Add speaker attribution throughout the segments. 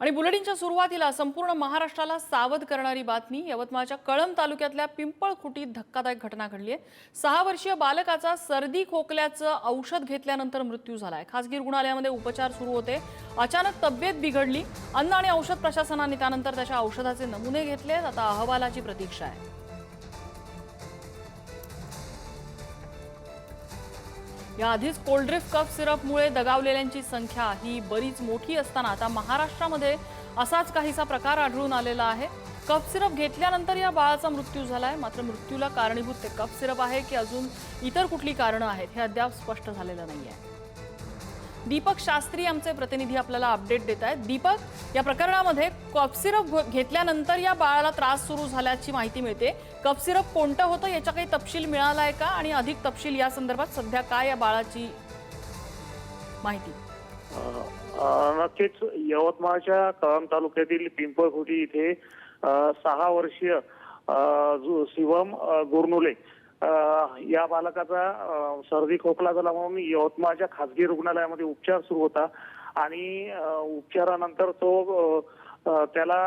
Speaker 1: आणि बुलेटिनच्या सुरुवातीला संपूर्ण महाराष्ट्राला सावध करणारी बातमी यवतमाळच्या कळंब तालुक्यातल्या पिंपळखुटीत धक्कादायक घटना घडली आहे. सहा वर्षीय बालकाचा सर्दी खोकल्याचं औषध घेतल्यानंतर मृत्यू झालाय. खासगी रुग्णालयामध्ये उपचार सुरू होते. अचानक तब्येत बिघडली. अन्न आणि औषध प्रशासनाने त्यानंतर त्याच्या औषधाचे नमुने घेतले आता अहवालाची प्रतीक्षा आहे. याआधीच कोल्ड्रिफ कफ सिरपमुळे दगावलेल्यांची संख्या ही बरीच मोठी असताना आता महाराष्ट्रामध्ये असाच काहीसा प्रकार आढळून आलेला आहे. कफ सिरप घेतल्यानंतर या बाळाचा मृत्यू झाला आहे मात्र मृत्यूला कारणीभूत ते कफ सिरप आहे की अजून इतर कुठली कारणं आहेत हे अद्याप स्पष्ट झालेलं नाही आहे दीपक शास्त्री आमचे प्रतिनिधी आपल्याला अपडेट देत आहेत. दीपक या प्रकरणामध्ये कफ सिरप घेतल्यानंतर या बाळाला त्रास सुरू झाल्याची माहिती मिळते. कफ सिरप कोणतं होतं याचा काही तपशील मिळालाय का? आणि अधिक तपशील या संदर्भात सध्या काय या बाळाची माहिती?
Speaker 2: नक्कीच यवतमाळच्या कळम तालुक्यातील पिंपळखुटी इथे सहा वर्षीय शिवम गुरनुले या बालकाचा सर्दी खोकला झाला म्हणून यवतमाळच्या खासगी रुग्णालयामध्ये उपचार सुरू होता. आणि उपचारानंतर तो त्याला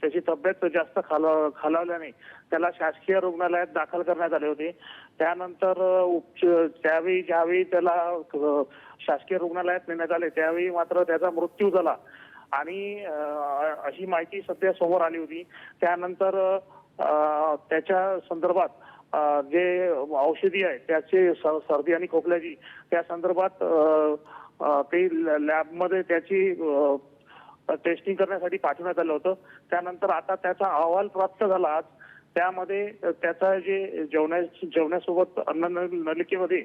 Speaker 2: त्याची तब्येत जास्त खाल खालावल्याने त्याला शासकीय रुग्णालयात दाखल करण्यात आले होते. त्यानंतर उपच त्यावेळी ज्यावेळी त्याला शासकीय रुग्णालयात नेण्यात आले त्यावेळी मात्र त्याचा मृत्यू झाला. आणि अशी माहिती सध्या समोर आली होती. त्यानंतर त्याच्या संदर्भात जे औषधी आहे त्याचे स- सर्दी आणि खोकल्याची त्या संदर्भात ते लॅबमध्ये त्याची टेस्टिंग करण्यासाठी पाठवण्यात आलं होतं. त्यानंतर आता त्याचा अहवाल प्राप्त झाला आज. त्यामध्ये त्याचा जे जेवणा जेवणासोबत अन्न नल- नलिकेमध्ये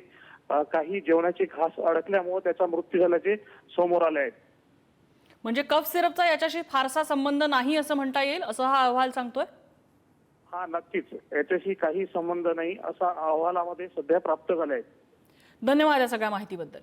Speaker 2: काही जेवणाचे घास अडकल्यामुळे त्याचा मृत्यू झाल्याचे समोर आले आहेत.
Speaker 1: म्हणजे कफ सिरपचा याच्याशी फारसा संबंध नाही असं म्हणता येईल असं हा अहवाल सांगतोय?
Speaker 2: हा नक्कीच. याच्याशी काही संबंध नाही असा अहवालामध्ये सध्या प्राप्त झाला आहेत
Speaker 1: धन्यवाद या सगळ्या माहितीबद्दल.